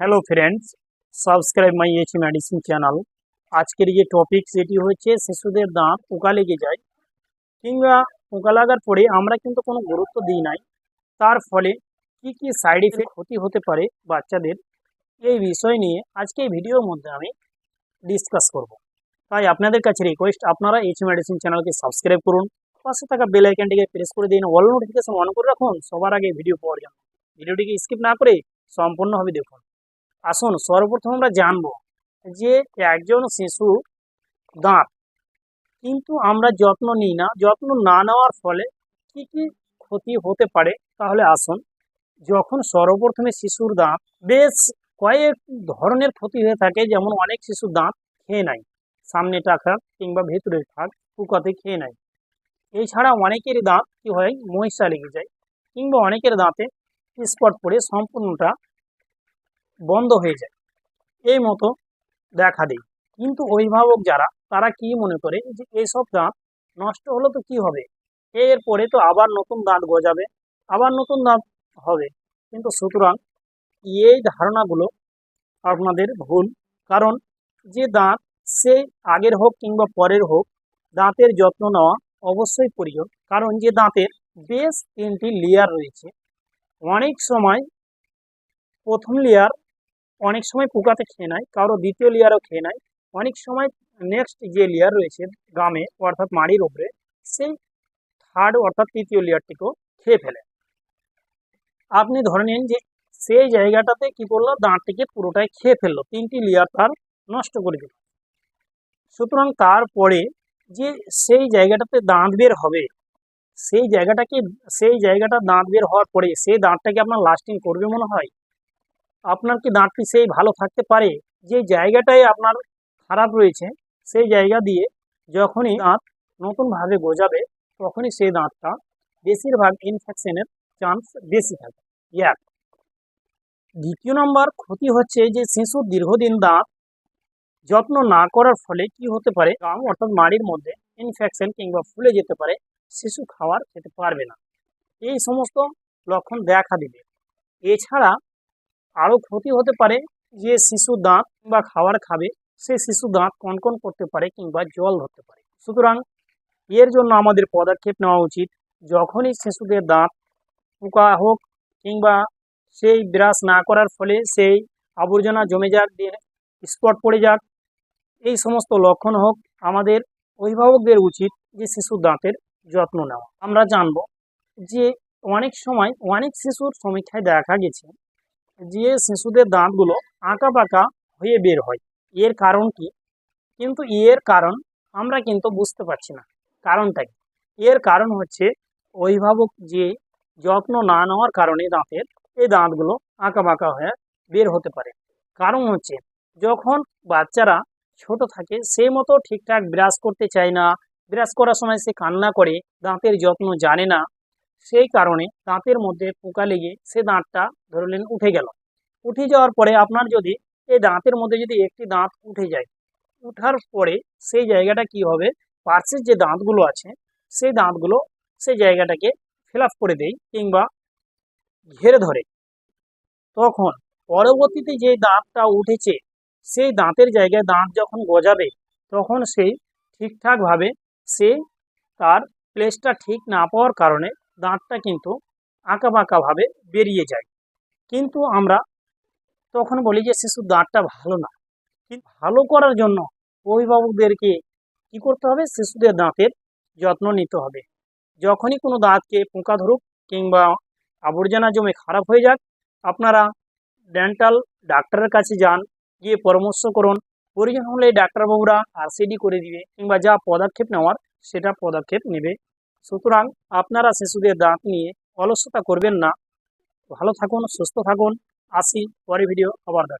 Hello friends subscribe my H medicine channel আজকের যে topic সেটি হচ্ছে শিশুদের দাঁত পোকা লেগে যায়। কিংবা পোকা লাগার পরে আমরা কিন্তু কোনো গুরুত্ব দিই নাই। তার ফলে কি কি সাইড এফেক্ট ক্ষতি হতে পারে বাচ্চাদের, এই বিষয় নিয়ে আজকে এই ভিডিওর মধ্যে আমি ডিসকাস করব। তাই আপনাদের কাছে রিকোয়েস্ট আপনারা এইচ মেডিসিন চ্যানেলকে সাবস্ক্রাইব করুন। পাশে থাকা বেল আইকনটিকে প্রেস করে দিন। অল নোটিফিকেশন অন করে রাখুন। সবার আগে ভিডিও পাওয়ার জন্য। ভিডিওটিকে স্কিপ না করে সম্পূর্ণভাবে দেখুন। আসুন, সর্বপ্রথম আমরা জানব যে একজন শিশু দাঁত, কিন্তু আমরা যত্ন নিই না। যত্ন না নেওয়ার ফলে কি কি ক্ষতি হতে পারে? তাহলে আসুন, যখন সর্বপ্রথমে শিশুর দাঁত বেশ কয়েক ধরনের ক্ষতি হয়ে থাকে, যেমন অনেক শিশুর দাঁত খেয়ে নেয় সামনে টাকা কিংবা ভেতরের থাক পুকাতে খেয়ে নেয়। এছাড়া অনেকের দাঁত কি হয়, মহিষা লেগে যায়, কিংবা অনেকের দাঁতে স্পট পড়ে সম্পূর্ণটা বন্ধ হয়ে যায়। এই মতো দেখা দেয় কিন্তু অভিভাবক যারা, তারা কি মনে করে? যে এইসব দাঁত নষ্ট হলো তো কি হবে? এরপরে তো আবার নতুন দাঁত গজাবে, আবার নতুন দাঁত হবে। কিন্তু সুতরাং এই ধারণাগুলো আপনাদের ভুল। কারণ যে দাঁত সে আগের হোক কিংবা পরের হোক, দাঁতের যত্ন নেওয়া অবশ্যই প্রয়োজন। কারণ যে দাঁতের বেশ তিনটি লেয়ার রয়েছে, অনেক সময় প্রথম লেয়ার অনেক সময় পোকাতে খেয়ে নেয়, কারও দ্বিতীয় লেয়ারও খেয়ে নেয়। অনেক সময় নেক্সট যে লেয়ার রয়েছে গামে অর্থাৎ মাড়ির উপরে, সেই থার্ড অর্থাৎ তৃতীয় লেয়ারটিকেও খেয়ে ফেলে। আপনি ধরে নিন যে সেই জায়গাটাতে কি করল দাঁতটিকে পুরোটাই খেয়ে ফেলল, তিনটি লেয়ার তার নষ্ট করে দিল। সুতরাং তারপরে যে সেই জায়গাটাতে দাঁত বের হবে, সেই জায়গাটাকে, সেই জায়গাটা দাঁত বের হওয়ার পরে, সেই দাঁতটাকে আপনার লাস্টিং করবে মনে হয়? আপনার কি দাঁতটি সেই ভালো থাকতে পারে? যে জায়গাটায় আপনার খারাপ রয়েছে, সেই জায়গা দিয়ে যখনই দাঁত নতুনভাবে গজাবে, তখনই সেই দাঁতটা বেশিরভাগ ইনফেকশনের চান্স বেশি থাকে। এক, দ্বিতীয় নম্বর ক্ষতি হচ্ছে যে শিশুর দীর্ঘদিন দাঁত যত্ন না করার ফলে কি হতে পারে? গাম অর্থাৎ মাড়ির মধ্যে ইনফেকশন কিংবা ফুলে যেতে পারে, শিশু খাওয়ার খেতে পারবে না। এই সমস্ত লক্ষণ দেখা দিবে। এছাড়া আরও ক্ষতি হতে পারে যে শিশু দাঁত কিংবা খাবার খাবে, সে শিশু দাঁত কনকন করতে পারে কিংবা জল ধরতে পারে। সুতরাং এর জন্য আমাদের পদক্ষেপ নেওয়া উচিত, যখনই শিশুদের দাঁত পোকা হোক কিংবা সেই ব্রাশ না করার ফলে সেই আবর্জনা জমে যাক, দিয়ে স্পট পড়ে যাক, এই সমস্ত লক্ষণ হোক, আমাদের অভিভাবকদের উচিত যে শিশুর দাঁতের যত্ন নেওয়া। আমরা জানব যে অনেক সময় অনেক শিশুর সমীক্ষায় দেখা গেছে যে শিশুদের দাঁতগুলো আঁকা বাঁকা হয়ে বের হয়। এর কারণ কি? কিন্তু এর কারণ আমরা কিন্তু বুঝতে পারছি না। কারণটা কি? এর কারণ হচ্ছে অভিভাবক যে যত্ন না নেওয়ার কারণে দাঁতের এই দাঁতগুলো আঁকা বাঁকা হয়ে বের হতে পারে। কারণ হচ্ছে যখন বাচ্চারা ছোট থাকে সে মতো ঠিকঠাক ব্রাশ করতে চায় না, ব্রাশ করার সময় সে কান্না করে, দাঁতের যত্ন জানে না সেই কারণে দাঁতের মধ্যে পোকা লেগে সে দাঁতটা ধরলেন উঠে গেল। উঠে যাওয়ার পরে আপনার যদি এই দাঁতের মধ্যে যদি একটি দাঁত উঠে যায়, উঠার পরে সেই জায়গাটা কি হবে? পার্শ্বের যে দাঁতগুলো আছে, সেই দাঁতগুলো সেই জায়গাটাকে ফিল করে দেয় কিংবা ঘেরে ধরে। তখন পরবর্তীতে যে দাঁতটা উঠেছে, সেই দাঁতের জায়গায় দাঁত যখন গজাবে, তখন সেই ঠিকঠাকভাবে সে তার প্লেসটা ঠিক না পাওয়ার কারণে দাঁতটা কিন্তু আঁকা বাঁকাভাবে বেরিয়ে যায়। কিন্তু আমরা তখন বলি যে, শিশুর দাঁতটা ভালো না। কিন্তু ভালো করার জন্য অভিভাবকদেরকে কি করতে হবে? শিশুদের দাঁতের যত্ন নিতে হবে। যখনই কোনো দাঁতকে পোকা ধরুক কিংবা আবর্জনা জমে খারাপ হয়ে যাক, আপনারা ডেন্টাল ডাক্তারের কাছে যান, গিয়ে পরামর্শ করুন। প্রয়োজন হলে ডাক্তারবাবুরা আরসিডি করে দিবে কিংবা যা পদক্ষেপ নেওয়ার, সেটা পদক্ষেপ নেবে। সুতরাং আপনারা শিশুদের দাঁত নিয়ে অলসতা করবেন না। ভালো থাকুন, সুস্থ থাকুন। আসি পরে ভিডিও আবার দেখ